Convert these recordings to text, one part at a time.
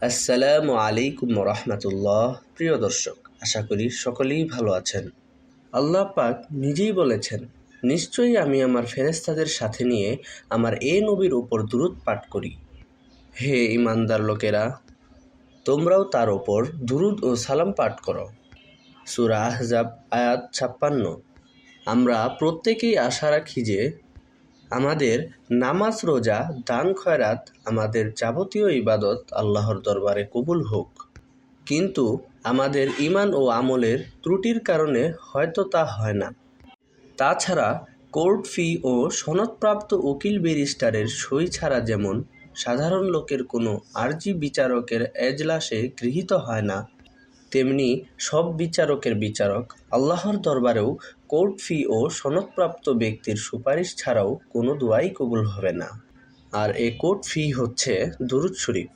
আসসালামু আলাইকুম রহমতুল্লাহ প্রিয় দর্শক, আশা করি সকলেই ভালো আছেন। আল্লাহ পাক নিজেই বলেছেন, নিশ্চয়ই আমি আমার ফেরেস্তাদের সাথে নিয়ে আমার এ নবীর ওপর দূরত পাঠ করি। হে ইমানদার লোকেরা, তোমরাও তার ওপর দুরুদ ও সালাম পাঠ করো। সুরা আহজাব আয়াত ছাপ্পান্ন। আমরা প্রত্যেকেই আশা রাখি যে আমাদের নামাজ, রোজা, দান, খয়রাত আমাদের যাবতীয় ইবাদত আল্লাহর দরবারে কবুল হোক। কিন্তু আমাদের ইমান ও আমলের ত্রুটির কারণে হয়তো তা হয় না। তাছাড়া কোর্ট ফি ও সনদপ্রাপ্ত উকিল ব্যারিস্টারের সই ছাড়া যেমন সাধারণ লোকের কোনো আর্জি বিচারকের এজলাসে গৃহীত হয় না তেমনি সব বিচারকের বিচারক আল্লাহর দরবারেও কোর্ট ফি ও সনদপ্রাপ্ত ব্যক্তির সুপারিশ ছাড়াও কোনো দোয়াই কবুল হবে না। আর এ কোর্ট ফি হচ্ছে দুরুদ শরীফ।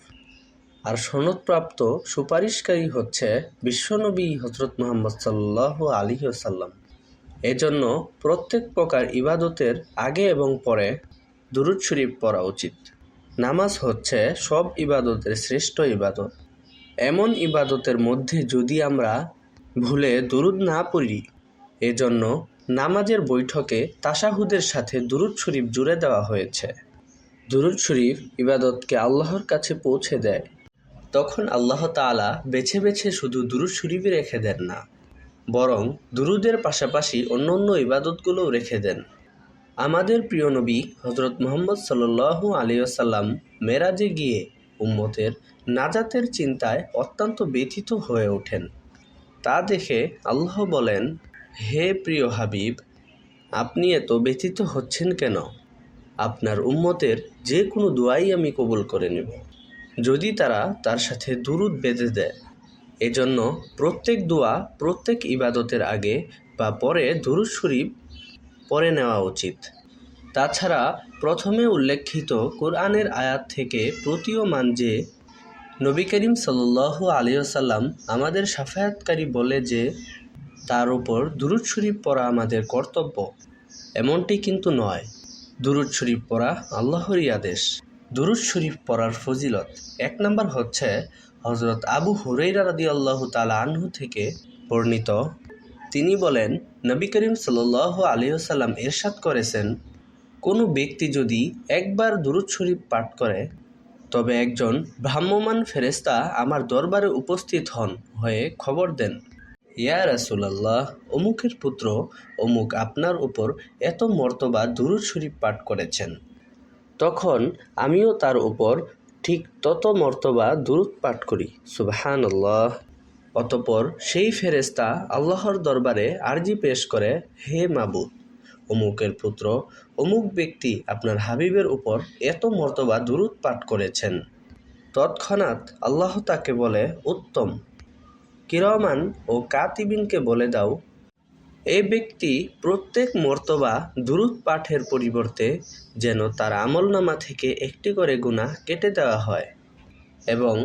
আর সনদপ্রাপ্ত সুপারিশকারী হচ্ছে বিশ্বনবী হজরত মোহাম্মদ সাল্লাহ আলী সাল্লাম এজন্য প্রত্যেক প্রকার ইবাদতের আগে এবং পরে দুরুদ শরীফ পড়া উচিত। নামাজ হচ্ছে সব ইবাদতের শ্রেষ্ঠ ইবাদত। এমন ইবাদতের মধ্যে যদি আমরা ভুলে দুরুদ না পড়ি, এজন্য নামাজের বৈঠকে তাসাহুদের সাথে দুরুদ শরীফ জুড়ে দেওয়া হয়েছে। দুরুদ শরীফ ইবাদতকে আল্লাহর কাছে পৌঁছে দেয়। তখন আল্লাহ তাআলা বেছে বেছে শুধু দুরুদ শরীফই রেখে দেন না, বরং দুরুদের পাশাপাশি অন্য অন্য ইবাদতগুলোও রেখে দেন। আমাদের প্রিয় নবী হজরত মোহাম্মদ সাল্লু আলিয়াল্লাম মেরাজে গিয়ে উম্মতের নাজাতের চিন্তায় অত্যন্ত ব্যথিত হয়ে ওঠেন। তা দেখে আল্লাহ বলেন, হে প্রিয় হাবিব, আপনি এত ব্যথিত হচ্ছেন কেন? আপনার উম্মতের যে কোনো দোয়াই আমি কবুল করে নেব। যদি তারা তার সাথে দুরুদ বেঁধে দেয়, এজন্য প্রত্যেক দোয়া প্রত্যেক ইবাদতের আগে বা পরে দুরুদ শরীফ পরে নেওয়া উচিত। তাছাড়া প্রথমে উল্লেখিত কোরআনের আয়াত থেকে প্রতীয়মান যে নবী করিম সাল্লাহ আলিয়াল্লাম আমাদের সাফায়াতকারী বলে যে, তার উপর দুরুদ শরীফ পড়া আমাদের কর্তব্য। এমনটি কিন্তু নয়। দুরুদ শরীফ পড়া আল্লাহরই আদেশ। দুরুদ শরীফ পড়ার ফজিলত এক নম্বর হচ্ছে হজরত আবু হুরাইরা রাদি আল্লাহ তালা আনহু থেকে বর্ণিত। তিনি বলেন, নবী করিম সাল্লাহ আলিয়াল্লাম এরশাদ করেছেন কোনো ব্যক্তি যদি একবার দুরুদ শরীফ পাঠ করে, তবে একজন ভ্রাম্যমান ফেরেস্তা আমার দরবারে উপস্থিত হন হয়ে খবর দেন, ইয়া রাসুলাল্লাহ, অমুকের পুত্র অমুক আপনার উপর এত মর্তবা দুরুদ শরীফ পাঠ করেছেন। তখন আমিও তার উপর ঠিক তত মর্তবা দুরুদ পাঠ করি। সুবাহান আল্লাহ অতপর সেই ফেরেস্তা আল্লাহর দরবারে আর্জি পেশ করে, হে মাবুদ অমুকের পুত্র, অমুক ব্যক্তি আপনার হাবিবের উপর এত মর্তবা দুরুদ পাঠ করেছেন। তৎক্ষণাৎ আল্লাহ তাকে বলে, উত্তম কিরমান ও কাতিবিনকে বলে দাও এই ব্যক্তি প্রত্যেক মর্তবা দুরুদ পাঠের পরিবর্তে যেন তার আমলনামা থেকে একটি করে গুণা কেটে দেওয়া হয় এবং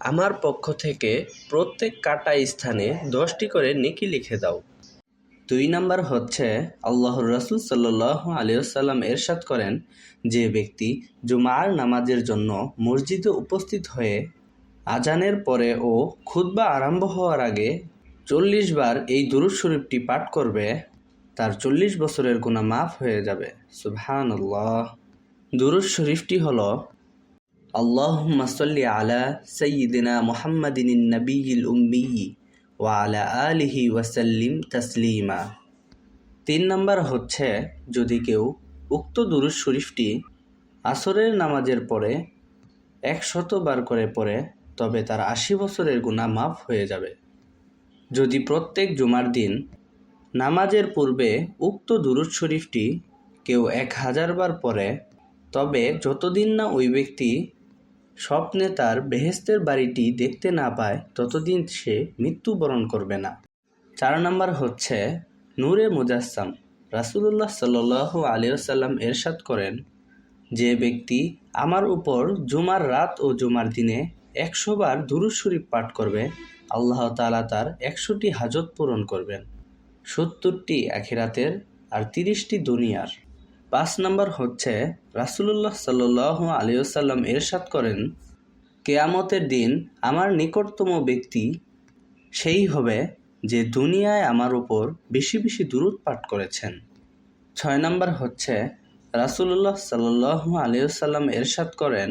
আমার পক্ষ থেকে প্রত্যেক কাটা স্থানে দশটি করে নেকি লিখে দাও। দুই নাম্বার হচ্ছে আল্লাহর রসুল সাল্লাহ আলিয়াল্লাম এরশাদ করেন যে ব্যক্তি জুমার নামাজের জন্য মসজিদে উপস্থিত হয়ে আজানের পরে ও খুদ্া আরম্ভ হওয়ার আগে চল্লিশ বার এই দুরুদ শরীফটি পাঠ করবে, তার চল্লিশ বছরের গুণা মাফ হয়ে যাবে। সুবহান আল্লাহ দুরুদ শরীফটি হল আল্লাহ মাসল্লি আলা সঈদিনা মোহাম্মদিন নবীল উম্মি ওয়ালা আলিহি ওয়াসাল্লিম তসলিমা। তিন নম্বর হচ্ছে, যদি কেউ উক্ত দুরুদ শরীফটি আসরের নামাজের পরে একশতবার করে পড়ে, তবে তার আশি বছরের গুণা মাফ হয়ে যাবে। যদি প্রত্যেক জুমার দিন নামাজের পূর্বে উক্ত দুরুদ শরীফটি কেউ এক হাজার বার পড়ে, তবে যতদিন না ওই ব্যক্তি স্বপ্নে তার বেহেস্তের বাড়িটি দেখতে না পায় ততদিন সে মৃত্যুবরণ করবে না। চার নম্বর হচ্ছে নূরে মুজাসসাম। রাসুলুল্লাহ সাল্লাহ আলিয়াল্লাম এরশাদ করেন যে ব্যক্তি আমার উপর জুমার রাত ও জুমার দিনে একশো বার দুরুদ শরীফ পাঠ করবে, আল্লাহ তালা তার একশোটি হাজত পূরণ করবেন। সত্তরটি আখিরাতের আর তিরিশটি দুনিয়ার। পাঁচ নম্বর হচ্ছে, রাসুলুল্লাহ সাল্লাহ আলিয়াল্লাম এরশাদ করেন, কেয়ামতের দিন আমার নিকটতম ব্যক্তি সেই হবে যে দুনিয়ায় আমার উপর বেশি বেশি দূরত পাঠ করেছেন। ছয় নম্বর হচ্ছে রাসুল্লাহ সাল্লাহ আলিয়াল্লাম এরশাদ করেন,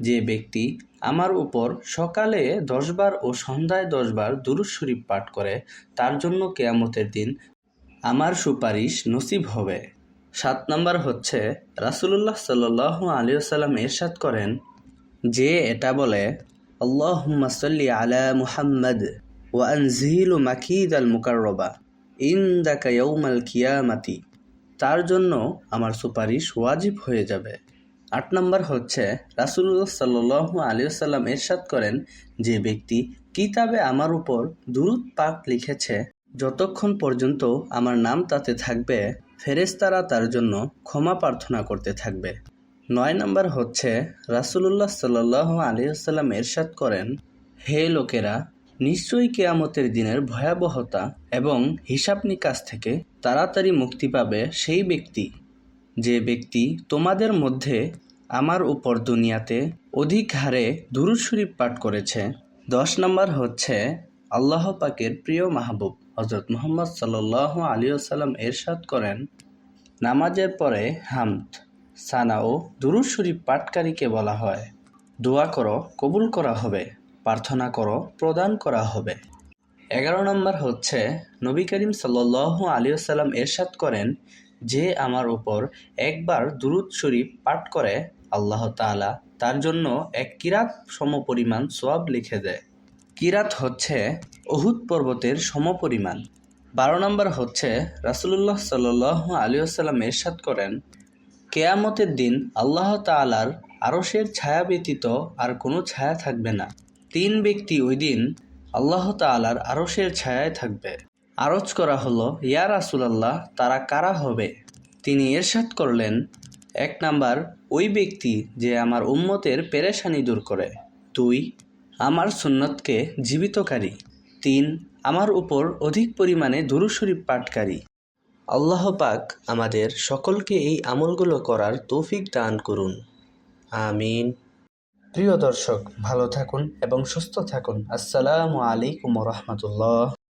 যে ব্যক্তি আমার উপর সকালে দশবার ও সন্ধ্যায় দশবার দুরুদ শরীফ পাঠ করে, তার জন্য কেয়ামতের দিন আমার সুপারিশ নসিব হবে। সাত নম্বর হচ্ছে, রাসুলুল্লাহ সাল্লাহ আলিয়াল্লাম এরশাদ করেন যে এটা বলে, আল্লাহুম্মা সাল্লি আলা মুহাম্মদ ওয়া মাকিদ আল মুকাররবা ইনদাকা ইয়াউমাল কিয়ামাতি। তার জন্য আমার সুপারিশ ওয়াজিব হয়ে যাবে। আট নম্বর হচ্ছে রাসুল্লাহ সাল্লাহ আলিয়াল্লাম এরশাদ করেন যে ব্যক্তি কিতাবে আমার উপর দুরুদ পাক লিখেছে, যতক্ষণ পর্যন্ত আমার নাম তাতে থাকবে ফেরেশতারা তার জন্য ক্ষমা প্রার্থনা করতে থাকবে। নয় নম্বর হচ্ছে, রাসুলুল্লাহ সাল্লাহ আলিয়াল্লাম এরশাদ করেন, হে লোকেরা, নিশ্চয়ই কেয়ামতের দিনের ভয়াবহতা এবং হিসাব নিকাশ থেকে তাড়াতাড়ি মুক্তি পাবে সেই ব্যক্তি। যে ব্যক্তি তোমাদের মধ্যে আমার উপর দুনিয়াতে অধিক হারে দুরুদ শরীফ পাঠ করেছে। দশ নম্বর হচ্ছে, আল্লাহ পাকের প্রিয় মাহবুব। হজরত মোহাম্মদ সাল্লাহ আলিয়াল্লাম এরশাদ করেন, নামাজের পরে হামদ, সানা ও শরীফ পাঠকারীকে বলা হয়, দোয়া করো, কবুল করা হবে, প্রার্থনা করো, প্রদান করা হবে। এগারো নম্বর হচ্ছে, নবী করিম সাল্লাহ আলিয়াল্লাম এরশাদ করেন, যে আমার উপর একবার দুরুদ শরীফ পাঠ করে, আল্লাহ তাআলা তার জন্য এক কিরাত সমপরিমাণ সোয়াব লিখে দেয়। কিরাত হচ্ছে অহুদ পর্বতের সমপরিমাণ। বারো নম্বর হচ্ছে, রাসুলুল্লাহ সাল্লাহ আলিয়াল্লাম এরশাদ করেন, কেয়ামতের দিন আল্লাহ তাআলার আরশের ছায়া ব্যতীত আর কোনো ছায়া থাকবে না। তিন ব্যক্তি ওই দিন আল্লাহ তাআলার আরশের ছায়ায় থাকবে। আরজ করা হলো, ইয়া রাসুলাল্লাহ, তারা কারা হবে? তিনি এরশাদ করলেন, এক নাম্বার, ওই ব্যক্তি যে আমার উম্মতের পেরেশানি দূর করে। দুই, আমার সুন্নতকে জীবিতকারী। তিন, আমার উপর অধিক পরিমাণে দুরুশরীফ পাঠকারী। আল্লাহ পাক আমাদের সকলকে এই আমলগুলো করার তৌফিক দান করুন। আমিন। প্রিয় দর্শক, ভালো থাকুন এবং সুস্থ থাকুন। আসসালামু আলাইকুম রহমতুল্লাহ।